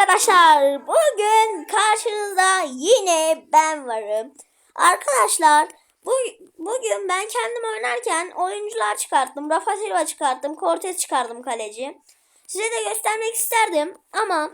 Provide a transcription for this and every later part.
arkadaşlar. Bugün karşınızda yine ben varım. Arkadaşlar bu, bugün ben kendim oynarken oyuncular çıkarttım. Rafa Silva çıkarttım. Cortez çıkardım kaleci. Size de göstermek isterdim ama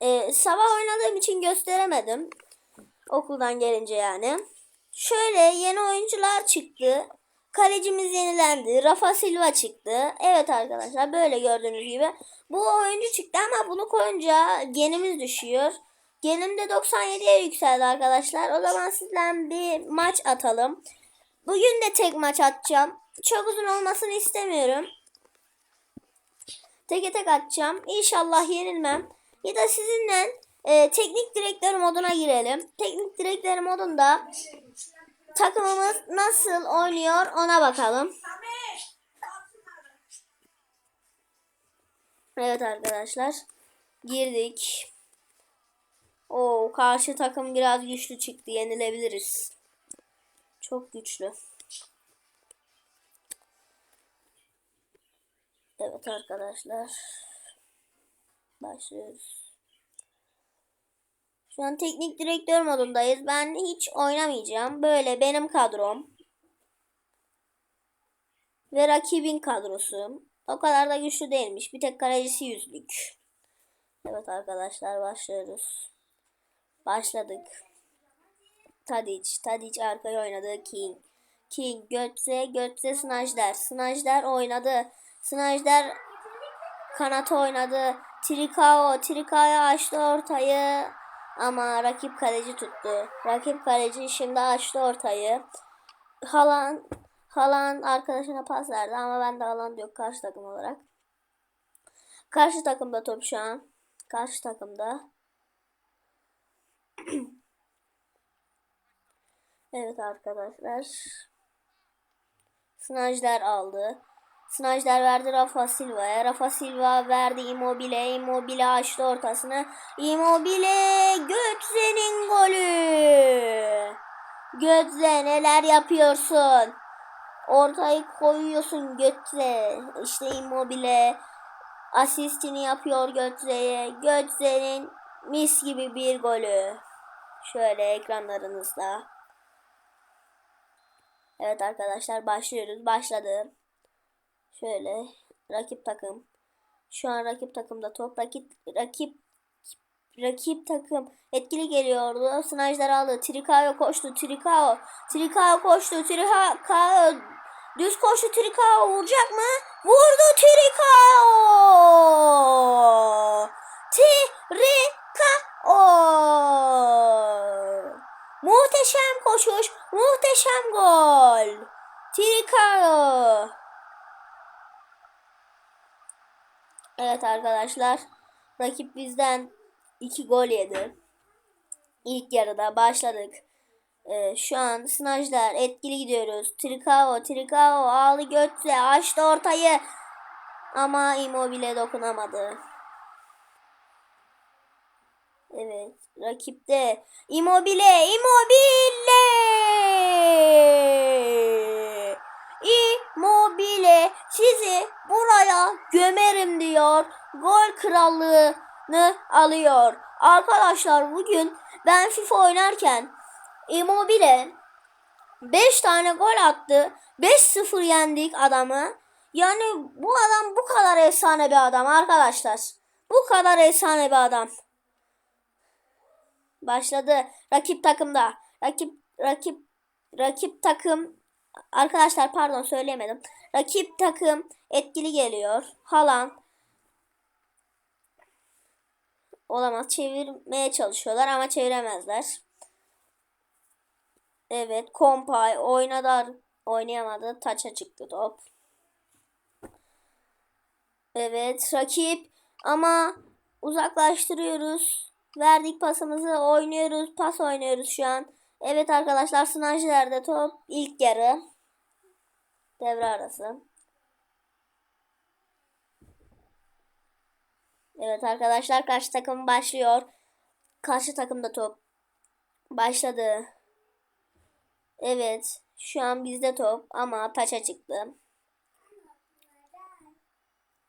e, sabah oynadığım için gösteremedim. Okuldan gelince yani. Şöyle yeni oyuncular çıktı. Kalecimiz yenilendi. Rafa Silva çıktı. Evet arkadaşlar böyle gördüğünüz gibi. Bu oyuncu çıktı ama bunu koyunca genimiz düşüyor. Genim de 97'ye yükseldi arkadaşlar. O zaman sizden bir maç atalım. Bugün de tek maç atacağım. Çok uzun olmasını istemiyorum. Teke tek atacağım. İnşallah yenilmem. Ya da sizinle e, teknik direktör moduna girelim. Teknik direktör modunda takımımız nasıl oynuyor ona bakalım. Evet arkadaşlar. Girdik. O karşı takım biraz güçlü çıktı. Yenilebiliriz. Çok güçlü. Evet arkadaşlar. Başlıyoruz. Şu an teknik direktör modundayız. Ben hiç oynamayacağım. Böyle benim kadrom. Ve rakibin kadrosu. O kadar da güçlü değilmiş. Bir tek kalecisi yüzlük. Evet arkadaşlar başlıyoruz. Başladık. Tadic. Tadic arkaya oynadı. King. King. Götze. Götze Snajder. Snajder oynadı. Snajder kanat oynadı. Trikao. Trikao açtı ortayı. Ama rakip kaleci tuttu. Rakip kaleci şimdi açtı ortayı. Halan Halan arkadaşına pas verdi ama ben de Haaland yok karşı takım olarak. Karşı takımda top şu an. Karşı takımda. evet arkadaşlar. Snajder aldı. Snajder verdi Rafa Silva'ya. Rafa Silva verdi Immobile. Immobile açtı ortasını. Immobile Götze'nin golü. Götze neler yapıyorsun? Ortayı koyuyorsun Götze. İşte Immobile asistini yapıyor Götze'ye. Götze'nin mis gibi bir golü. Şöyle ekranlarınızda. Evet arkadaşlar başlıyoruz. Başladı. Şöyle rakip takım. Şu an rakip takımda top. Rakip rakip rakip takım etkili geliyordu. Snajlar aldı. Trikao koştu. Trikao. Trikao koştu. Trikao düz koştu. Trikao vuracak mı? Vurdu Trikao. Trikao. Muhteşem koşuş. Muhteşem gol. Trikao. Evet arkadaşlar. Rakip bizden 2 gol yedi. İlk yarıda başladık. Ee, şu an snajlar etkili gidiyoruz. Trikao, Trikao aldı götse açtı ortayı. Ama Immobile dokunamadı. Evet. Rakipte Immobile, Immobile! Immobile sizi buraya gömerim diyor. Gol krallığını alıyor. Arkadaşlar bugün ben FIFA oynarken Immobile 5 tane gol attı. 5-0 yendik adamı. Yani bu adam bu kadar efsane bir adam arkadaşlar. Bu kadar efsane bir adam. Başladı. Rakip takımda. Rakip rakip rakip takım arkadaşlar pardon söyleyemedim. Rakip takım etkili geliyor. Halan olamaz. Çevirmeye çalışıyorlar ama çeviremezler. Evet. Kompay oynadı. Oynayamadı. Taça çıktı top. Evet. Rakip ama uzaklaştırıyoruz. Verdik pasımızı. Oynuyoruz. Pas oynuyoruz şu an. Evet arkadaşlar sınajlarda top ilk yarı. Devre arası. Evet arkadaşlar karşı takım başlıyor. Karşı takımda top. Başladı. Evet. Şu an bizde top ama taça çıktı.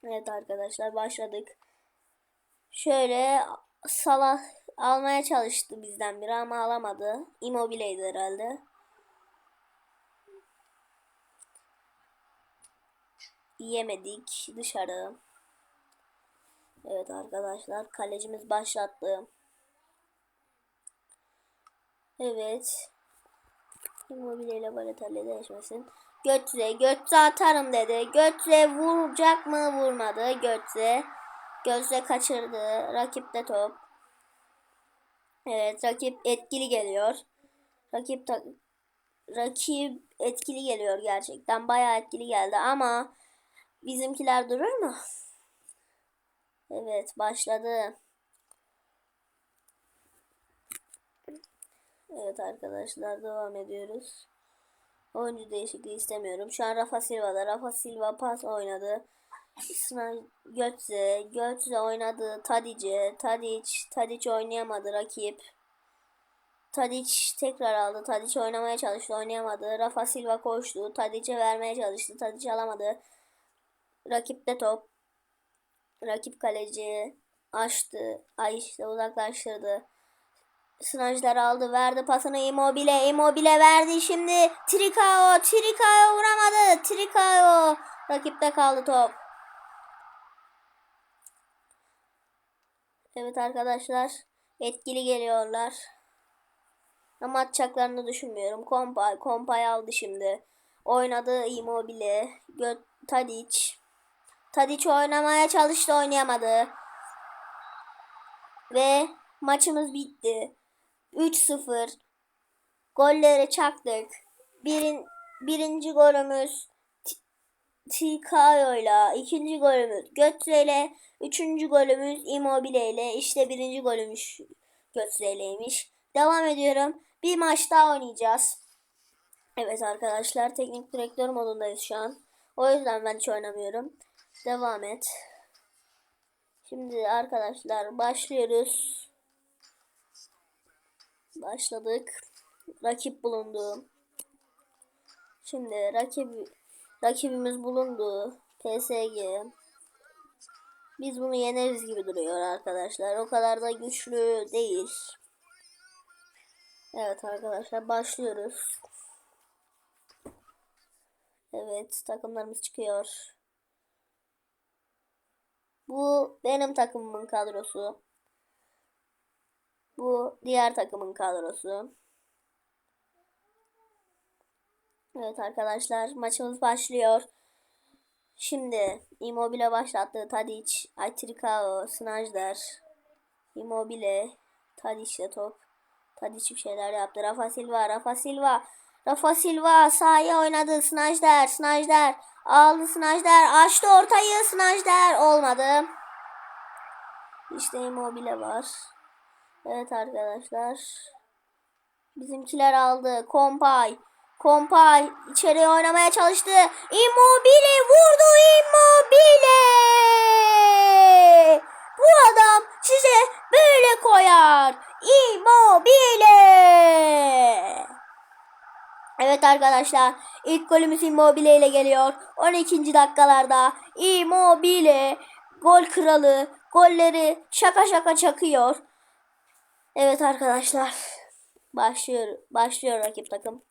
Evet arkadaşlar başladık. Şöyle Salah almaya çalıştı bizden biri ama alamadı. Immobile'ydi herhalde. Yemedik dışarı. Evet arkadaşlar kalecimiz başlattı. Evet. Immobile ile Balotelli değişmesin. Götze, Götze atarım dedi. Götze vuracak mı? Vurmadı. Götze. Götze kaçırdı. Rakipte top. Evet, rakip etkili geliyor. Rakip ta- rakip etkili geliyor gerçekten. Bayağı etkili geldi ama bizimkiler durur mu? Evet, başladı. Evet arkadaşlar devam ediyoruz. Oyuncu değişikliği istemiyorum. Şu an Rafa Silva'da. Rafa Silva pas oynadı. Sınav Götze. Götze oynadı. Tadic. Tadic. Tadic oynayamadı rakip. Tadic tekrar aldı. Tadic oynamaya çalıştı. Oynayamadı. Rafa Silva koştu. Tadic'e vermeye çalıştı. Tadic alamadı. Rakipte top. Rakip kaleci açtı. Ay işte uzaklaştırdı. Sınajlar aldı. Verdi pasını Immobile. Immobile verdi şimdi. Trikao. Trikao vuramadı. Trikao. Rakipte kaldı top. Evet arkadaşlar. Etkili geliyorlar. Ama atacaklarını düşünmüyorum. Kompay. Kompay aldı şimdi. Oynadı Immobile. Gö Tadic. Tadic oynamaya çalıştı oynayamadı. Ve maçımız bitti. 3-0. Golleri çaktık. Birin, birinci golümüz Tikayo ile ikinci golümüz Götze ile üçüncü golümüz Immobile ile işte birinci golümüz Götze ileymiş. Devam ediyorum. Bir maç daha oynayacağız. Evet arkadaşlar teknik direktör modundayız şu an. O yüzden ben hiç oynamıyorum. Devam et. Şimdi arkadaşlar başlıyoruz. Başladık. Rakip bulundu. Şimdi rakip rakibimiz bulundu. PSG. Biz bunu yeneriz gibi duruyor arkadaşlar. O kadar da güçlü değil. Evet arkadaşlar başlıyoruz. Evet takımlarımız çıkıyor. Bu benim takımımın kadrosu. Bu diğer takımın kadrosu. Evet arkadaşlar maçımız başlıyor. Şimdi Immobile başlattı. Tadic, Aytrikao, Snajder, Immobile, Tadic top. Tadic bir şeyler yaptı. Rafa Silva, Rafa Silva. Rafa Silva sahaya oynadı. Snajder, Snajder. Aldı Snajder. Açtı ortayı. Snajder olmadı. İşte Immobile var. Evet arkadaşlar. Bizimkiler aldı. Kompay. Kompay içeri oynamaya çalıştı. Immobile vurdu Immobile. Bu adam size böyle koyar. Immobile. Evet arkadaşlar ilk golümüz Immobile ile geliyor. 12. dakikalarda Immobile gol kralı golleri şaka şaka çakıyor. Evet arkadaşlar başlıyor başlıyor rakip takım.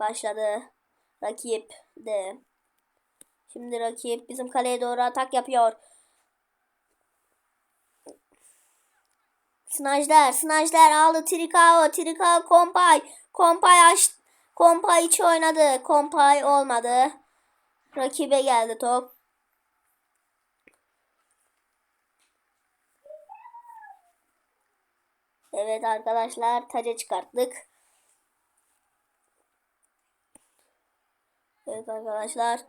Başladı. Rakip de. Şimdi rakip bizim kaleye doğru atak yapıyor. Snajder, Snajder aldı Trikao, Trikao Kompay. Kompay aç, Kompay içi oynadı. Kompay olmadı. Rakibe geldi top. Evet arkadaşlar taca çıkarttık. Evet arkadaşlar.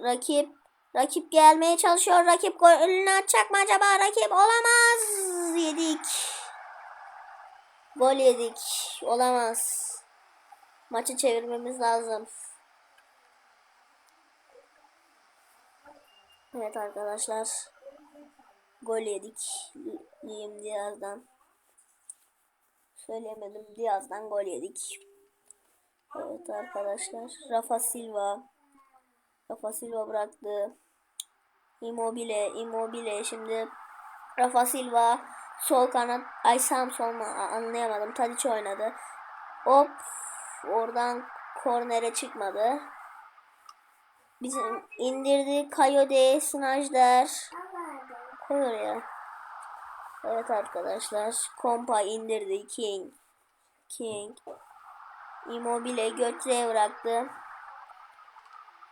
Rakip rakip gelmeye çalışıyor. Rakip golünü atacak mı acaba? Rakip olamaz. Yedik. Gol yedik. Olamaz. Maçı çevirmemiz lazım. Evet arkadaşlar. Gol yedik. Liam Diaz'dan. Söyleyemedim. Diaz'dan gol yedik. Evet arkadaşlar. Rafa Silva. Rafa Silva bıraktı. Immobile, Immobile. Şimdi Rafa Silva sol kanat. Ay Sam sol mu? Anlayamadım. Tadic oynadı. Hop. Oradan kornere çıkmadı. Bizim indirdi. Kayode, Snajder. Koy oraya. Evet arkadaşlar. Kompa indirdi. King. King. Immobile götüre bıraktı.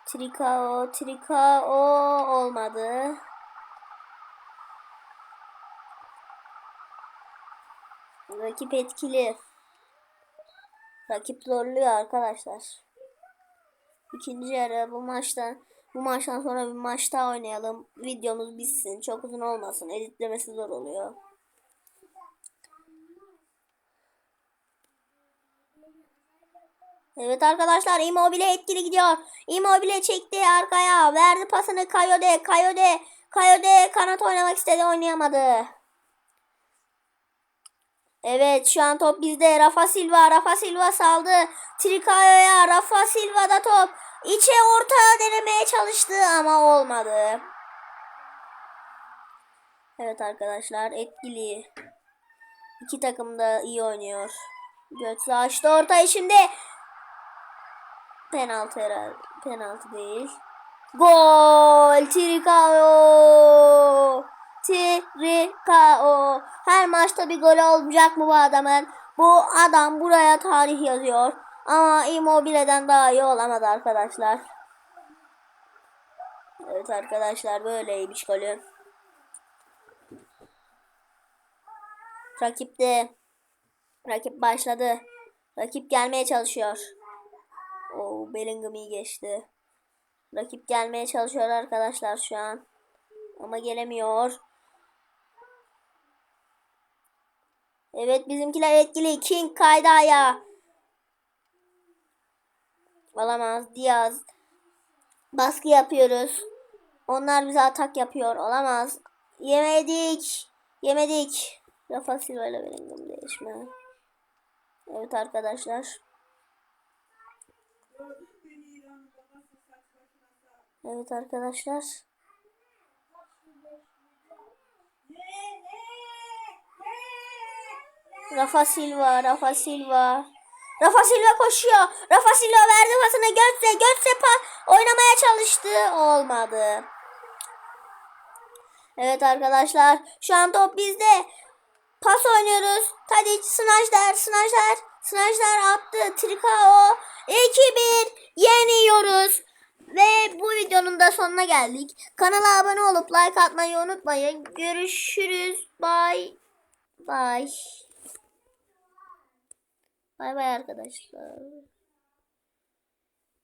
Trikao, Trikao olmadı. Rakip etkili. Rakip zorluyor arkadaşlar. İkinci yarı bu maçtan bu maçtan sonra bir maç daha oynayalım. Videomuz bitsin. Çok uzun olmasın. Editlemesi zor oluyor. Evet arkadaşlar Immobile etkili gidiyor. Immobile çekti arkaya. Verdi pasını Kayode. Kayode. Kayode kanat oynamak istedi oynayamadı. Evet şu an top bizde. Rafa Silva. Rafa Silva saldı. Trikayo'ya. Rafa Silva'da top. İçe ortaya denemeye çalıştı ama olmadı. Evet arkadaşlar etkili. İki takım da iyi oynuyor. Götze açtı ortayı şimdi. Penaltı herhalde. Penaltı değil. Gol! Trikao! Trikao! Her maçta bir gol olacak mı bu adamın? Bu adam buraya tarih yazıyor. Ama Immobile'den daha iyi olamadı arkadaşlar. Evet arkadaşlar böyleymiş golü. Rakip de rakip başladı. Rakip gelmeye çalışıyor. O Bellingham iyi geçti. Rakip gelmeye çalışıyor arkadaşlar şu an. Ama gelemiyor. Evet bizimkiler etkili. King kaydı ayağa. Olamaz. Diaz. Baskı yapıyoruz. Onlar bize atak yapıyor. Olamaz. Yemedik. Yemedik. Rafa Silva ile Bellingham değişme. Evet arkadaşlar. Evet arkadaşlar. Rafa Silva, Rafa Silva. Rafa Silva koşuyor. Rafa Silva verdi pasını Götze. Götze pa oynamaya çalıştı. Olmadı. Evet arkadaşlar. Şu an top bizde. Pas oynuyoruz. Tadic, Snajder, Snajder. Snajder attı. Trikao. 2-1 yeniyoruz. Ve bu videonun da sonuna geldik. Kanala abone olup like atmayı unutmayın. Görüşürüz. Bye. Bye. Bay bay arkadaşlar.